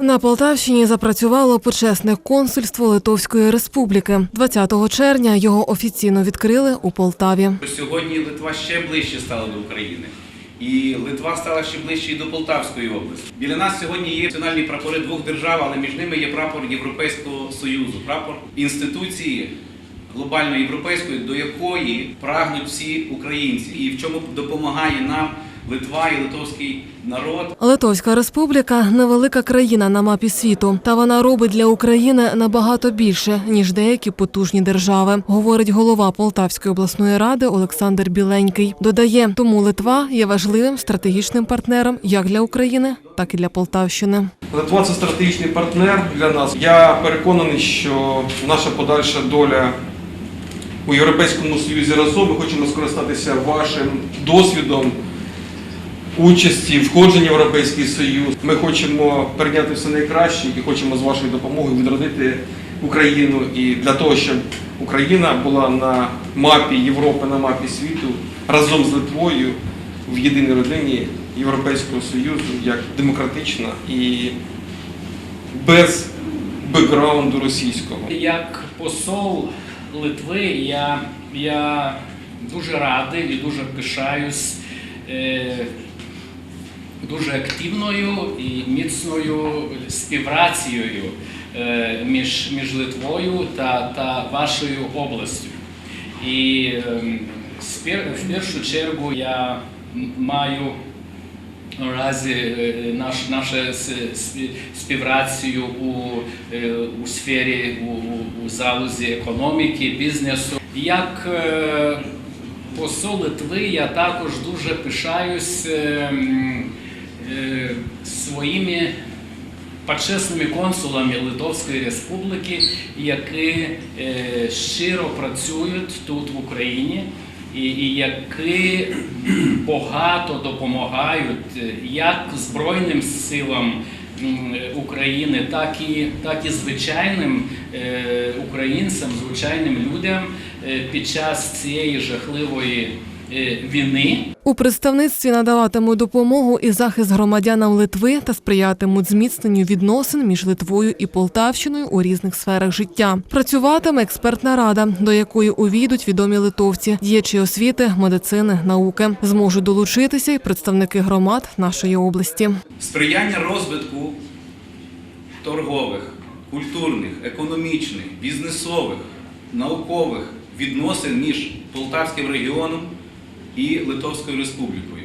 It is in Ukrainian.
На Полтавщині запрацювало почесне консульство Литовської Республіки. 20 червня його офіційно відкрили у Полтаві. Сьогодні Литва ще ближче стала до України. І Литва стала ще ближче і до Полтавської області. Біля нас сьогодні є національні прапори двох держав, але між ними є прапор Європейського Союзу, прапор інституції глобальної європейської, до якої прагнуть всі українці, і в чому допомагає нам Литва і литовський народ. Литовська Республіка невелика країна на мапі світу, та вона робить для України набагато більше ніж деякі потужні держави, говорить голова Полтавської обласної ради Олександр Біленький. Додає, тому Литва є важливим стратегічним партнером як для України, так і для Полтавщини. Литва це стратегічний партнер для нас. Я переконаний, що наша подальша доля у Європейському Союзі разом ми хочемо скористатися вашим досвідом участі, входження в Європейський Союз. Ми хочемо прийняти все найкраще і хочемо з вашою допомогою відродити Україну і для того, щоб Україна була на мапі Європи, на мапі світу разом з Литвою в єдиній родині Європейського Союзу як демократична і без бекграунду російського. Як посол Литви я, я дуже радий і дуже пишаюсь е, дуже активною і міцною співпрацею е, між, між Литвою та, та вашою областю. І ем, в першу чергу я маю наразі е, наш, наша с- співпрацю у, е, у сфері у, у- залузі економіки, бізнесу. Як посол Литви я також дуже пишаюсь е, м, е, своїми почесними консулами Литовської Республіки, які е, щиро працюють тут в Україні і, і які багато допомагають е, як Збройним силам України, так і, так і звичайним е, українцям, звичайним людям е, під час цієї жахливої е, війни. У представництві надаватимуть допомогу і захист громадянам Литви та сприятимуть зміцненню відносин між Литвою і Полтавщиною у різних сферах життя. Працюватиме експертна рада, до якої увійдуть відомі литовці, діячі освіти, медицини, науки. Зможуть долучитися й представники громад нашої області. Сприяння розвитку торгових, культурних, економічних, бізнесових, наукових відносин між Полтавським регіоном і Литовською Республікою.